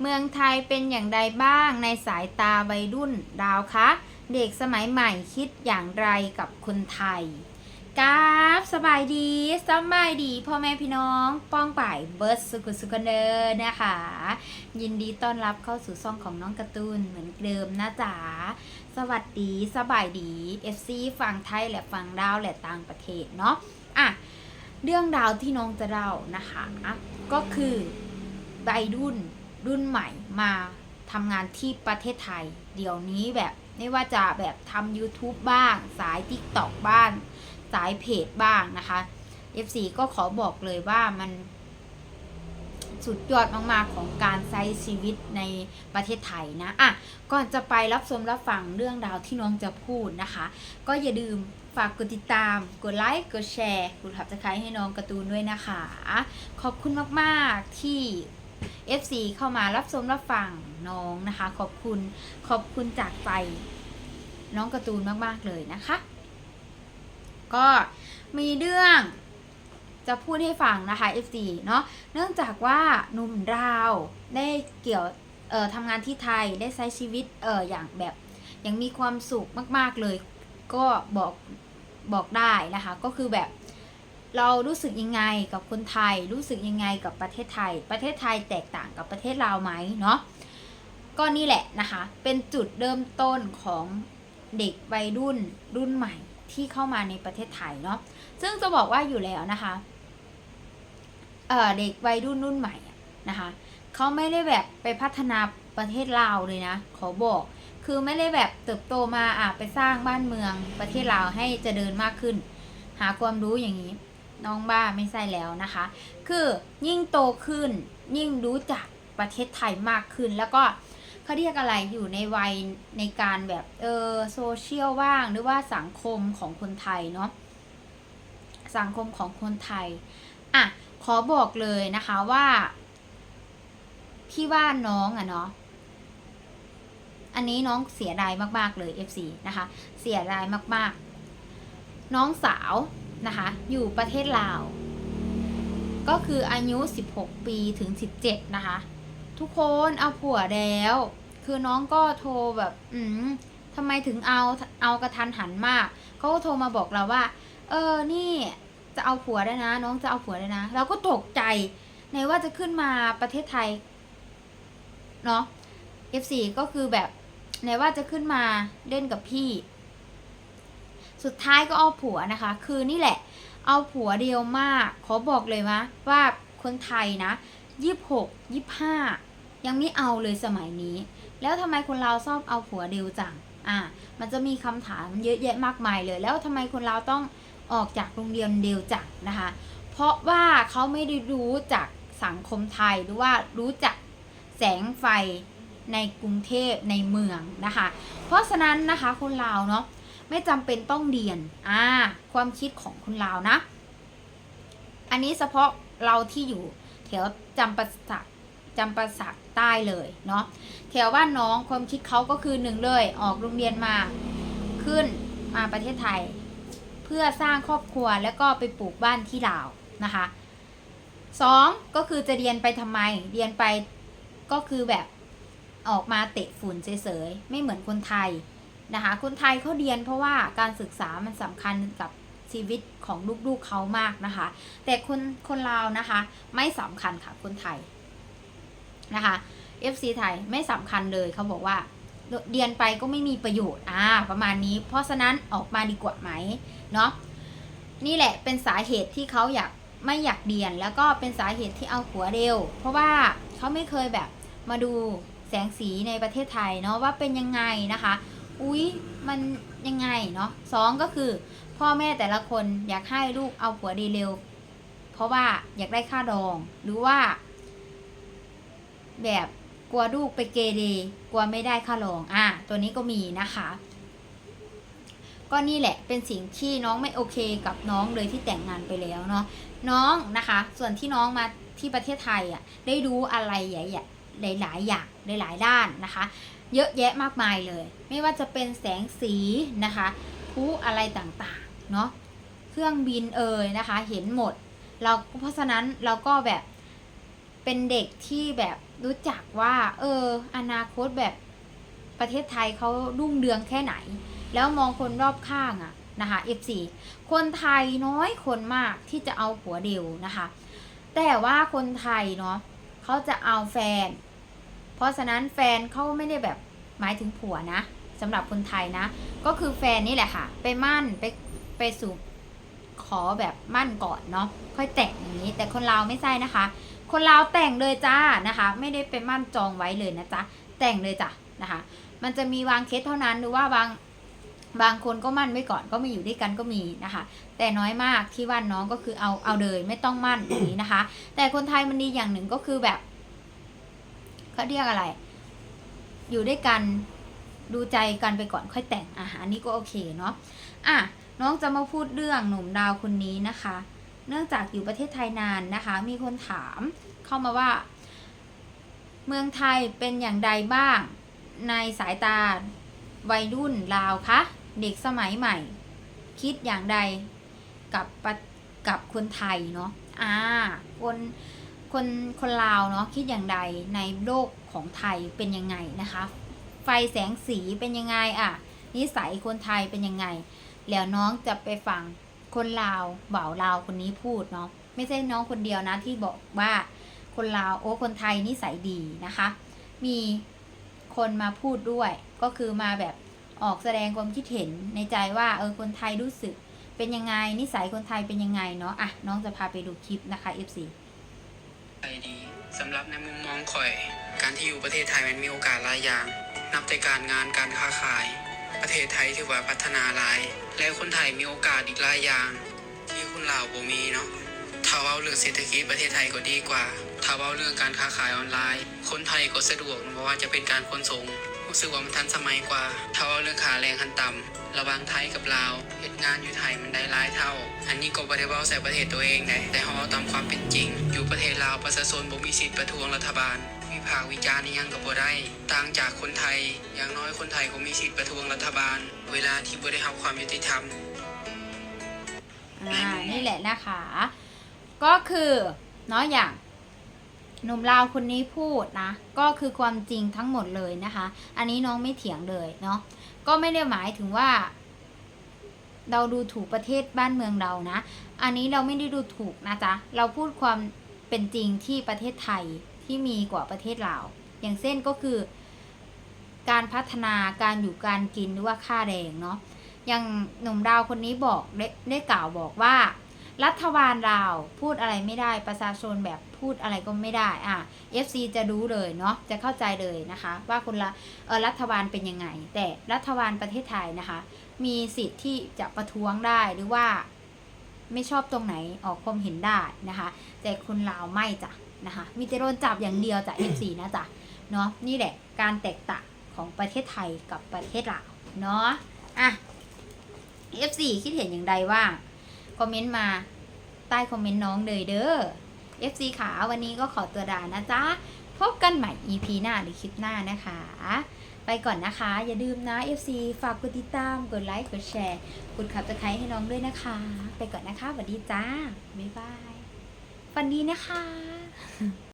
เมืองไทยเป็นอย่างไรบ้างในสายตาวัยรุ่นดาวคะ เด็กสมัยใหม่คิดอย่างไรกับคนไทยกราบสบายดีสบายดีพ่อแม่พี่น้อง ป้องป่ายเบิร์ดสุกุสุกันเดอร์นะคะ ยินดีต้อนรับเข้าสู่ช่องของน้องการ์ตูนเหมือนเดิมนะจ๊ะสวัสดีสบายดี FC ฝั่งไทยและฝั่งดาวและต่างประเทศเนาะอะเรื่องราวที่น้องจะเล่านะคะ ก็คือวัยรุ่น รุ่นใหม่มาทำงานที่ประเทศไทย เดี๋ยวนี้แบบไม่ว่าจะแบบทำ YouTube บ้าง สาย TikTok บ้างสายเพจบ้างนะคะ FC ก็ขอบอกเลยว่ามันสุดยอดมากๆของการใช้ชีวิตในประเทศไทยนะอะก่อนจะไปรับชมรับฟังเรื่องราวที่น้องจะพูดนะคะ ก็อย่าลืมฝากกดติดตาม กดไลค์ กดแชร์ กดทับสไครต์ให้น้องการ์ตูนด้วยนะคะ ขอบคุณมากๆที่ FC เข้ามารับชมรับฟังน้องนะคะ ขอบคุณขอบคุณจากใจน้องการ์ตูนมาก ๆ เลยนะคะ ก็มีเรื่องจะพูดให้ฟังนะคะ FC เนาะเนื่องจากว่าหนุ่มราวได้เกี่ยวเอ่อทำงานที่ไทยได้ใช้ชีวิตเอ่ออย่างแบบอย่างมีความสุขมาก ๆ เลย ก็บอกบอกได้นะคะ ก็คือแบบ เรารู้สึกยังไงกับคนไทย รู้สึกยังไงกับประเทศไทย ประเทศไทยแตกต่างกับประเทศลาวไหมเนาะก็นี่แหละนะคะ เป็นจุดเริ่มต้นของเด็กวัยรุ่นรุ่นใหม่ที่เข้ามาในประเทศไทยเนาะซึ่งจะบอกว่าอยู่แล้วนะคะเออเด็กวัยรุ่นรุ่นใหม่นะคะเขาไม่ได้แบบไปพัฒนาประเทศลาวเลยนะขอบอก คือไม่ได้แบบเติบโตมาอะไปสร้างบ้านเมืองประเทศลาวให้เจริญมากขึ้น หาความรู้อย่างนี้ น้องบ้าไม่ใช่แล้วนะคะ คือยิ่งโตขึ้นยิ่งรู้จักประเทศไทยมากขึ้น แล้วก็เขาเรียกอะไรอยู่ในวัยในการแบบเออโซเชียลว่างหรือว่าสังคมของคนไทยเนาะสังคมของคนไทยอะขอบอกเลยนะคะว่าพี่ว่าน้องอะเนาะอันนี้น้องเสียดายมาก ๆ เลย FC นะคะ เสียดายมาก ๆ น้องสาว นะคะ อยู่ประเทศลาว ก็คืออายุ 16 ปีถึง 17 นะคะ ทุกคนเอาผัวแล้ว คือน้องก็โทรแบบ อืมทำไมถึงเอาเอากระทันหันมากเขาก็โทรมาบอกเราว่า เออนี่จะเอาผัวได้นะ น้องจะเอาผัวได้นะ เราก็ตกใจในว่าจะขึ้นมาประเทศไทยเนาะ F4 ก็คือแบบไหนว่าจะขึ้นมาเล่นกับพี่ สุดท้ายก็เอาผัวนะคะ คือนี่แหละ เอาผัวเดียวมาก ขอบอกเลยว่าว่าคนไทยนะยี่หกยี่ห้ายังไม่เอาเลยสมัยนี้ แล้วทำไมคนเราชอบเอาผัวเดียวจังอะมันจะมีคำถามเยอะแยะมากมายเลย แล้วทำไมคนเราต้องออกจากโรงเรียนเดียวจังนะคะ เพราะว่าเขาไม่ได้รู้จากสังคมไทยหรือว่ารู้จักแสงไฟในกรุงเทพในเมืองนะคะ เพราะฉะนั้นนะคะคนลาเนาะ ไม่จำเป็นต้องเรียนอ่าความคิดของคนลาวนะ อันนี้เฉพาะเราที่อยู่แถวจำปาสักจำปาสักใต้เลยเนาะแถวบ้านน้องความคิดเขาก็คือหนึ่งเลยออกโรงเรียนมาขึ้นมาประเทศไทย เพื่อสร้างครอบครัวแล้วก็ไปปลูกบ้านที่ลาวนะคะสองก็คือจะเรียนไปทำไม เรียนไปก็คือแบบออกมาเตะฝุ่นเฉยๆ ไม่เหมือนคนไทย นะคะคนไทยเขาเรียนเพราะว่าการศึกษามันสำคัญกับชีวิตของลูกๆเขามากนะคะ แต่คนคนลาวนะคะ ไม่สำคัญค่ะคนไทยนะคะ FC ไทยไม่สำคัญเลยเขาบอกว่าเรียนไปก็ไม่มีประโยชน์อ่าประมาณนี้ เพราะฉะนั้นออกมาดีกว่าไหมเนาะนี่แหละเป็นสาเหตุที่เขาอยากไม่อยากเรียน แล้วก็เป็นสาเหตุที่เอาหัวเร็ว เพราะว่าเขาไม่เคยแบบมาดูแสงสีในประเทศไทยเนาะว่าเป็นยังไงนะคะ อุ๊ยมันยังไงเนาะสองก็คือ พ่อแม่แต่ละคนอยากให้ลูกเอาผัวดีเร็ว เพราะว่าอยากได้ค่าดอง หรือว่า แบบกลัวลูกไปเกเรกลัวไม่ได้ค่าดอง อะตัวนี้ก็มีนะคะ ก็นี่แหละเป็นสิ่งที่น้องไม่โอเคกับน้องเลยที่แต่งงานไปแล้วเนาะน้องนะคะ ส่วนที่น้องมาที่ประเทศไทยอะได้รู้อะไรใหญ่ๆหลายๆอย่างหลายๆด้านนะคะ เยอะแยะมากมายเลย ไม่ว่าจะเป็นแสงสีนะคะผู้อะไรต่างๆ เนาะเครื่องบินเอ่ยนะคะ เห็นหมด เราเพราะฉะนั้นเราก็แบบเป็นเด็กที่แบบรู้จักว่า เออ อนาคตแบบประเทศไทยเขารุ่งเรืองแค่ไหน แล้วมองคนรอบข้างอะนะคะ F4 คนไทยน้อยคนมากที่จะเอาผัวเดียวนะคะ แต่ว่าคนไทยเนาะเขาจะเอาแฟน ราะฉะนั้นแฟนเขาไม่ได้แบบหมายถึงผัวนะสำหรับคนไทยนะ ก็คือแฟนนี่แหละค่ะ ไปมั่นไปไปสู่ขอแบบมั่นก่อนเนาะค่อยแต่งอย่างนี้ แต่คนลาไม่ใช่นะคะ คนลาแต่งเลยจ้านะคะ ไม่ได้ไปมั่นจองไว้เลยนะจ๊ะแต่งเลยจ้ะนะคะ มันจะมีวางเคสเท่านั้นหรือว่าบางบางคนก็มั่นไว้ก่อนก็ไม่อยู่ด้วยกันก็มีนะคะ แต่น้อยมากที่ว่าน้องก็คือเอาเอาเลยไม่ต้องมั่นอย่างนี้นะคะ แต่คนไทยมันดีอย่างหนึ่งก็คือแบบ เขาเรียกอะไร อยู่ด้วยกันดูใจกันไปก่อนค่อยแต่งอะอันนี้ก็โอเคเนาะอะน้องจะมาพูดเรื่องหนุ่มดาวคนนี้นะคะ เนื่องจากอยู่ประเทศไทยนานนะคะ มีคนถามเข้ามาว่า เมืองไทยเป็นอย่างใดบ้าง ในสายตาวัยรุ่นลาวคะเด็กสมัยใหม่ คิดอย่างใดกับกับคนไทยเนาะอ่าคน คนคนลาวเนาะคิดอย่างใดในโลกของไทยเป็นยังไงนะคะ ไฟแสงสีเป็นยังไงอะนิสัยคนไทยเป็นยังไง แล้วน้องจะไปฟังคนลาวบ่าวลาวคนนี้พูดเนาะไม่ใช่น้องคนเดียวนะที่บอกว่าคนลาวโอ้คนไทยนิสัยดีนะคะ มีคนมาพูดด้วยก็คือมาแบบออกแสดงความคิดเห็นในใจว่าเออคนไทยรู้สึกเป็นยังไงนิสัยคนไทยเป็นยังไงเนาะอะน้องจะพาไปดูคลิปนะคะ FC ใจดีสำหรับในมุมมองข่อย การที่อยู่ประเทศไทยมันมีโอกาสหลายอย่าง นับแต่การงานการค้าขาย ประเทศไทยถือว่าพัฒนาหลาย และคนไทยมีโอกาสอีกหลายอย่าง ที่คนลาวบ่มีเนาะถ้าเว้าเรื่องเศรษฐกิจประเทศไทยก็ดีกว่า ถ้าเว้าเรื่องการค้าขายออนไลน์ คนไทยก็สะดวกเพราะว่าจะเป็นการขนส่ง รู้สึกว่ามันทันสมัยกว่าเว้าเรื่องค่าแรงขั้นต่ำระหว่างไทยกับลาวเหตุงานอยู่ไทยมันได้หลายเท่า อันนี้ก็บ่ได้เว้าใส่ประเทศตัวเองได้แต่ฮอตามความเป็นจริง อยู่ประเทศลาวประชาชนบ่มีสิทธิ์ประท้วงรัฐบาลวิพากษ์วิจารณ์ยังก็บ่ได้ต่างจากคนไทย อย่างน้อยคนไทยก็มีสิทธิ์ประท้วงรัฐบาล เวลาที่บ่ได้รับความยุติธรรมอ่านี่แหละนะคะ ก็คือเนาะอย่าง หนุ่มลาวคนนี้พูดนะ ก็คือความจริงทั้งหมดเลยนะคะ อันนี้น้องไม่เถียงเลยเนาะก็ไม่ได้หมายถึงว่า เราดูถูกประเทศบ้านเมืองเรานะ อันนี้เราไม่ได้ดูถูกนะจ๊ะเราพูดความเป็นจริงที่ประเทศไทยที่มีกว่าประเทศลาวอย่างเช่นก็คือ การพัฒนาการอยู่การกินหรือว่าค่าแรงเนาะอย่างหนุ่มดาวคนนี้บอกได้ได้กล่าวบอกว่า รัฐบาลลาพูดอะไรไม่ได้ประชาชนแบบพูดอะไรก็ไม่ได้อะ FC จะรู้เลยเนาะจะเข้าใจเลยนะคะ ว่าคนละเออรัฐบาลเป็นยังไง แต่รัฐบาลประเทศไทยนะคะ มีสิทธิ์ที่จะประท้วงได้หรือว่า ไม่ชอบตรงไหนออกความเห็นได้นะคะ แต่คนลาวไม่จ้ะนะคะ มีแต่โดนจับอย่างเดียวจาก FC นะจ๊ะเนาะนี่แหละการแตกต่างของประเทศไทยกับประเทศลาวเนาะอะ F4 คิดเห็นอย่างไรว่า อมเมนต์มาใต้คอมเมนต์น้องเลยเด้อ FC ขาวันนี้ก็ขอตัวดานะจ๊ะ พบกันใหม่ EP หน้าหรือคลิปหน้านะคะ ไปก่อนนะคะ อย่าลืมนะ FC ฝากกดติดตาม กดไลค์ กดแชร์ กดขับตะไคร้ให้น้องด้วยนะคะ ไปก่อนนะคะสวัสดีจ้า บ๊ายบาย ฝันดีนะคะ